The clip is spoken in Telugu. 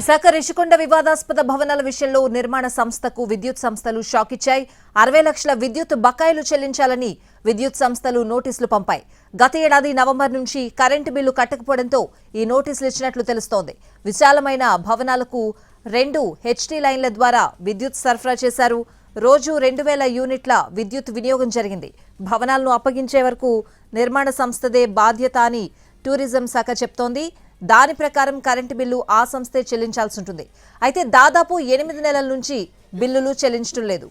విశాఖ రిషికొండ వివాదాస్పద భవనాల విషయంలో నిర్మాణ సంస్థకు విద్యుత్ సంస్థలు షాక్ ఇచ్చాయి. అరవై లక్షల విద్యుత్ బకాయిలు చెల్లించాలని విద్యుత్ సంస్థలు నోటీసులు పంపాయి. గత ఏడాది నవంబర్ నుంచి కరెంటు బిల్లు కట్టకపోవడంతో ఈ నోటీసులు ఇచ్చినట్లు తెలుస్తోంది. విశాలమైన భవనాలకు రెండు హెచ్టీ లైన్ల ద్వారా విద్యుత్ సరఫరా చేశారు. రోజు రెండు వేల యూనిట్ల విద్యుత్ వినియోగం జరిగింది. భవనాలను అప్పగించే వరకు నిర్మాణ సంస్థదే బాధ్యత అని టూరిజం శాఖ చెప్తోంది. దాని ప్రకారం కరెంటు బిల్లు ఆ సంస్థే చెల్లించాల్సి ఉంటుంది. అయితే దాదాపు ఎనిమిది నెలల నుంచి బిల్లులు చెల్లించడం లేదు.